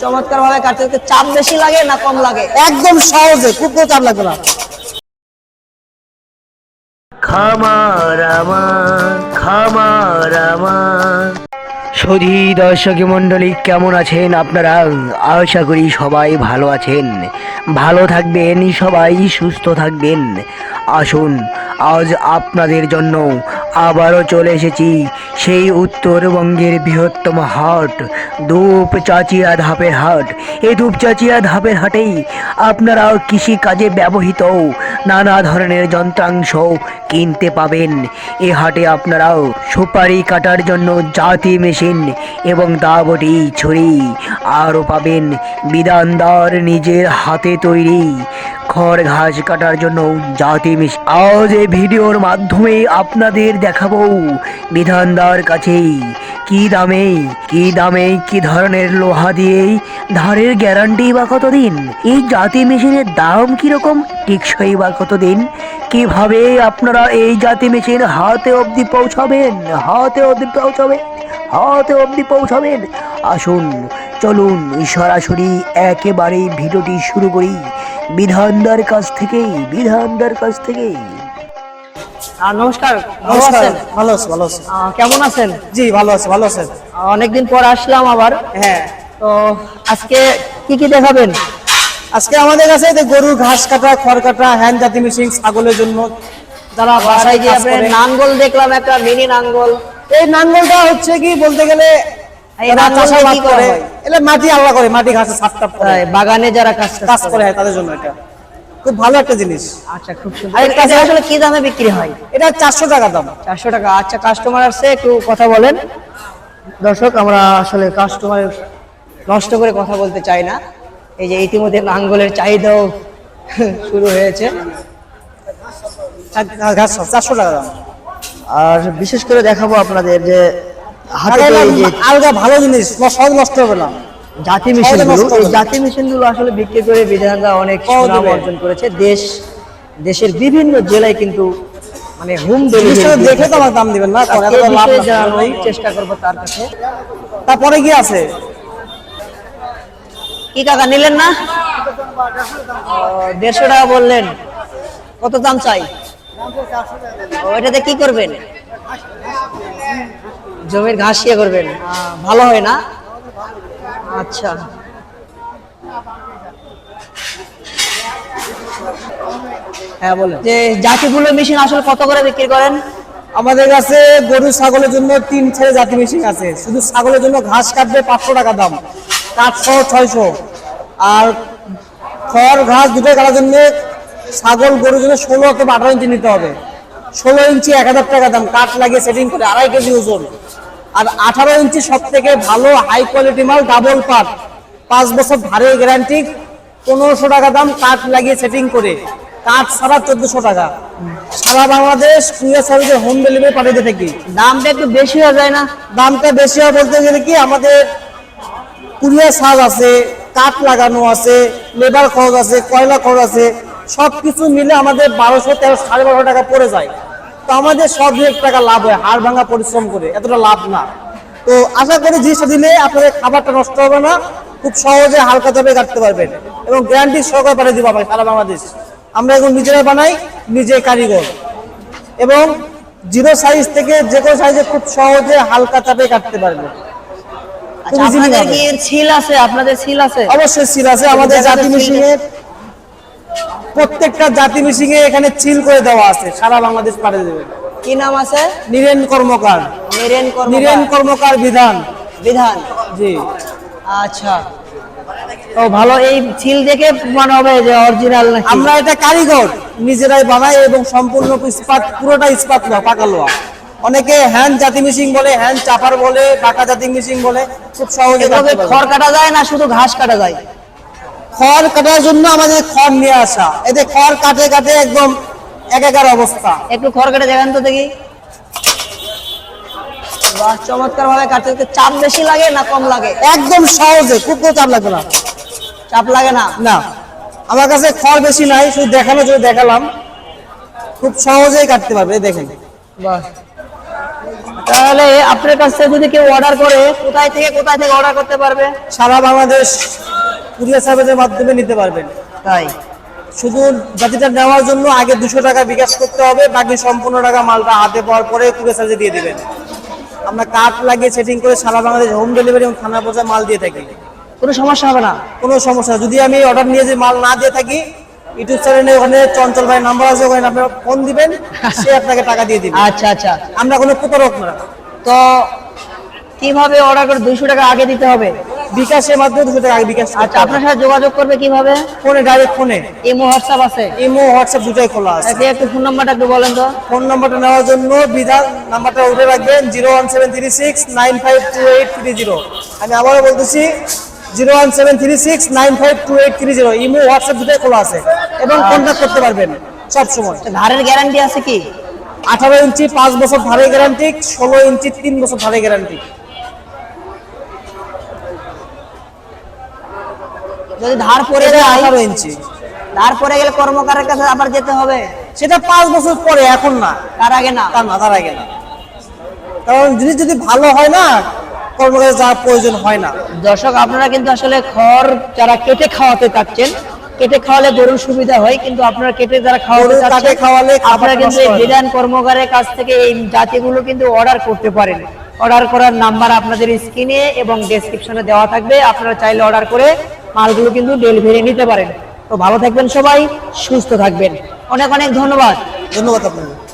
চমৎকার ভাবে কাটতে কাটতে চাপ বেশি লাগে না কম লাগে? একদম সহজে খুব চাপ লাগবে না। খামার আমার খামার আমার। সধি দর্শক মণ্ডলী কেমন আছেন আপনারা? আশা করি সবাই ভালো আছেন। ভালো থাকবেন সবাই সুস্থ থাকবেন। আসুন আজ আপনাদের জন্য আবারও চলে এসেছি। সেই উত্তরবঙ্গের বৃহত্তম হাট, ধূপ চাচিয়া ধাপের হাট। এই ধূপ চাচিয়া ধাপের হাটেই আপনারাও কৃষি কাজে ব্যবহৃত নানা ধরনের যন্ত্রাংশ কিনতে পাবেন। এ হাটে আপনারাও সুপারি কাটার জন্য জাতি মেশিন এবং দাবটি ছুরি আরও পাবেন। বিধানদার নিজের হাতে তৈরি খড় ঘাস কাটার জন্য জাতি মেশিন আজ এই ভিডিওর মাধ্যমে আপনাদের দেখাবো বিধানদার কাছেই কি দামে কি দামে, কি ধরনের লোহা দিয়ে ধারের গ্যারান্টি বা কতদিন, এই জাতি মেশিনের দাম কীরকম, টেকসই বা কতদিন, কীভাবে আপনারা এই জাতি মেশিন হাতে অবধি পৌঁছাবেন, হাতে অবধি পৌঁছাবেন, হাতে অবধি পৌঁছাবেন? আসুন, চলুন সরাসরি একেবারে ভিডিওটি শুরু করি। বিধানদার কাছ থেকেই বিধানদার কাছ থেকেই। নমস্কার ভালো আছেন? ভালো আছে ভালো আছে। কেমন আছেন? জি ভালো আছে ভালো আছে আহ, অনেকদিন পর আসলাম আবার। হ্যাঁ। তো আজকে কি কি দেখাবেন? আজকে আমাদের কাছে গরুর ঘাস কাটা খড় কাটা হ্যান্ড জাতি মেশিন ছাগলের জন্য যারা বাসায় যে কাজ আপনার করে। নাঙ্গল দেখলাম একটা মিনি নাঙ্গল। এই নাঙ্গলটা হচ্ছে কি বলতে গেলে করা হয়? মাটি আল্লাহ করে মাটি ঘাসে করে। বাগানে যারা কাজ করে হ্যাঁ, তাদের জন্য এটা। খুব ভালো একটা জিনিস। আচ্ছা খুব সুন্দর। আর এটা এটা আসলে কি দামে বিক্রি হয়? এটা চারশো টাকা দাম। চারশো টাকা। আচ্ছা কাস্টমার আসছে একটু কথা বলেন। দর্শক আমরা আসলে কাস্টমার নষ্ট করে কথা বলতে চাই না। এই যে ইতিমধ্যে নাঙ্গলের চাহিদাও শুরু হয়েছে। চারশো টাকা দাম। আর বিশেষ করে দেখাবো আপনাদের যে আলগা ভালো জিনিস সহজ নষ্ট হবে না। জাতি সহজে মেশিনগুলো নষ্ট হবে এই জাতি মেশিনগুলো আসলে বিক্রি করে বিধানরা অনেক সুনাম অর্জন করেছে। দেশ দেশের বিভিন্ন জেলায় কিন্তু মানে হোম ডেলিভারি দেখে তো আমার দাম দিবেন না। জানানোই চেষ্টা করব তার কাছে। তারপরে কি আছে? কি কাকা নিলেন না? দেড়শো টাকা বললেন। কত দাম চাই? ও, এটাতে কি করবেন? জমির ঘাস ইয়ে করবেন? ভালো হয় না? আচ্ছা। হ্যাঁ বলেন। যে জাতিগুলো মেশিন আসলে কত করে বিক্রি করেন? আমাদের কাছে গরু ছাগলের জন্য তিন ছেলে জাতি মেশিন আছে। শুধু ছাগলের জন্য ঘাস কাটবে পাঁচশো টাকা দাম। কাঠশো ছয়শো। আর খড় ঘাস দুটো কাটার জন্য ছাগল গরুর জন্য ষোলো অথবা আঠারো ইঞ্চি নিতে হবে। ষোলো ইঞ্চি এক হাজার টাকা দাম। কাঠ লাগিয়ে সেটিং করে আড়াই কেজি ওজন। আর আঠারো ইঞ্চি সব থেকে ভালো হাই কোয়ালিটি মাল ডাবল পাট পাঁচ বছর ধারের গ্যারান্টি পনেরোশো টাকা দাম কাঠ লাগিয়ে সেটিং করে। কাঠ ছাড়া চোদ্দশো টাকা। সারা বাংলাদেশ কুরিয়ার সার্ভিসে হোম ডেলিভারি পাঠাতে থাকি। দামটা একটু বেশি হয়ে যায় না? দামটা বেশি হয় বলতে গেলে কি আমাদের কুরিয়ার সাজ আছে কাঠ লাগানো আছে লেবার খরচ আছে কয়লা খরচ আছে সব কিছু মিলে আমাদের বারোশো তেরো সাড়ে বারোশো টাকা পড়ে যায়। তো আমাদের সব এক টাকা লাভ হয় হাড় ভাঙা পরিশ্রম করে এতটা লাভ না। তো আশা করি জিনিসটা দিলে আপনাদের খাবারটা নষ্ট হবে না খুব সহজে হালকা চাপে কাটতে পারবেন এবং গ্যারান্টি সহকারে পাঠিয়ে দিব আপনাকে সারা বাংলাদেশ। আমরা এখন নিজেরাই বানাই নিজে কারিগর। এবং জিরো সাইজ থেকে যে কোনো সাইজে খুব সহজে হালকা চাপে কাটতে পারবেন আচ্ছা আপনাদের কি আছে? আপনাদের ছিল আছে? অবশ্যই সিল আছে। আমাদের জাতি মিশিংয়ে প্রত্যেকটা জাতি মিশিংয়ে এখানে চিল করে দেওয়া আছে। সারা বাংলাদেশ পাঠিয়ে দেবে। কি নাম আছে? নীরেন কর্মকার। নিরেন নীরেন কর্মকার বিধান। বিধান? জি। আচ্ছা। তো ভালো এই ছিল দেখে মনে হবে যে অরিজিনাল নাকি। আমরা এটা কারিগর। নিজেরাই বানাই এবং সম্পূর্ণ ইস্পাত পুরোটা ইস্পাত লোহা পাকা লোহা অনেকে হ্যান্ড জাতি মিশিং বলে হ্যান্ড চাপার বলে বাঁকা জাতি মিশিং বলে খুব সহজে। খড় কাটা যায় না শুধু ঘাস কাটা যায়? খড় কাটার জন্য আমাদের খড় নিয়ে আসা। এতে খড় কাটে কাটে একদম একাকার অবস্থা। একটু খড় কেটে দেখান তো দেখি। চমৎকার ভাবে কাটতে চাপ বেশি লাগে না কম লাগে? একদম সহজে খুব চাপ লাগবে না। চাপ লাগে না? না। আমার কাছে খড় বেশি নাই শুধু দেখানোর জন্য দেখালাম। খুব সহজেই কাটতে পারবে দেখেন। বাহ। তাহলে আপনার কাছ থেকে যদি কেউ অর্ডার করে কোথায় থেকে কোথায় থেকে অর্ডার করতে পারবে? সারা বাংলাদেশ কুরিয়ার সার্ভিসের মাধ্যমে নিতে পারবেন। তাই? শুধু জাতিটা নেওয়ার জন্য আগে দুশো টাকা বিকাশ করতে হবে বাকি সম্পূর্ণ টাকা মালটা হাতে পাওয়ার পরে কুরিয়ার সার্ভিসে দিয়ে দেবেন। আমরা কার্ড লাগিয়ে সেটিং করে সারা বাংলাদেশ হোম ডেলিভারি এবং থানা পর্যায়ে মাল দিয়ে থাকি। কোনো সমস্যা হবে না? কোনো সমস্যা যদি আমি অর্ডার নিয়ে যে মাল না দিয়ে থাকি ইউটিউব চ্যানেলে ওখানে চঞ্চল ভাই নাম্বার আছে ওখানে আপনারা ফোন দিবেন সে আপনাকে টাকা দিয়ে দিবে। আচ্ছা আচ্ছা। আমরা কোনো প্রতারক না। তো কীভাবে অর্ডার করে দুইশো টাকা আগে দিতে হবে? বিকাশের মাধ্যমে দুশো টাকা আগে বিকাশ আচ্ছা আপনার সাথে যোগাযোগ করবে কীভাবে? ফোনে ডাইরেক্ট ফোনে। ইমো হোয়াটসঅ্যাপ আছে? ইমো হোয়াটসঅ্যাপ দুটোই খোলা আছে। আচ্ছা, একটু ফোন নাম্বারটা একটু বলেন তো। ফোন নাম্বারটা নেওয়ার জন্য বিধান নাম্বারটা উঠে রাখবেন zero one seven three six nine five two eight three zero. আমি আবারও বলতেছি zero one seven three six nine five two eight three zero. Imo WhatsApp দুটোই খোলা আছে এবং কন্ট্যাক্ট করতে পারবেন সব সময়। ধারের গ্যারান্টি আছে কি? আঠারো ইঞ্চি পাঁচ বছর ধারে গ্যারান্টি ষোলো ইঞ্চি তিন বছর ধারে গ্যারান্টি যদি ধার পড়ে যায় আঠারো ইঞ্চি। ধার পড়ে গেলে কর্মকারের কাছে আবার যেতে হবে। সেটা পাঁচ বছর পরে এখন না। তার আগে না। তার না তার আগে না। কারণ জিনিস যদি ভালো হয় না কর্মকারে যাওয়ার প্রয়োজন হয় না। দর্শক আপনারা কিন্তু আসলে খড় যারা কেটে খাওয়াতে চাচ্ছেন কেটে খাওয়ালে গরুর সুবিধা হয় কিন্তু আপনারা কেটে যারা খাওয়াতে চাচ্ছেন খাওয়ালে আপনারা কিন্তু কর্মকারের কাছ থেকে এই জাতিগুলো কিন্তু অর্ডার করতে পারেন। অর্ডার করার নাম্বার আপনাদের স্ক্রিনে এবং ডেসক্রিপশনে দেওয়া থাকবে। আপনারা চাইলে অর্ডার করে মালগুলো কিন্তু ডেলিভারি নিতে পারেন। তো ভালো থাকবেন সবাই, সুস্থ থাকবেন। অনেক অনেক ধন্যবাদ। ধন্যবাদ আপনাকে।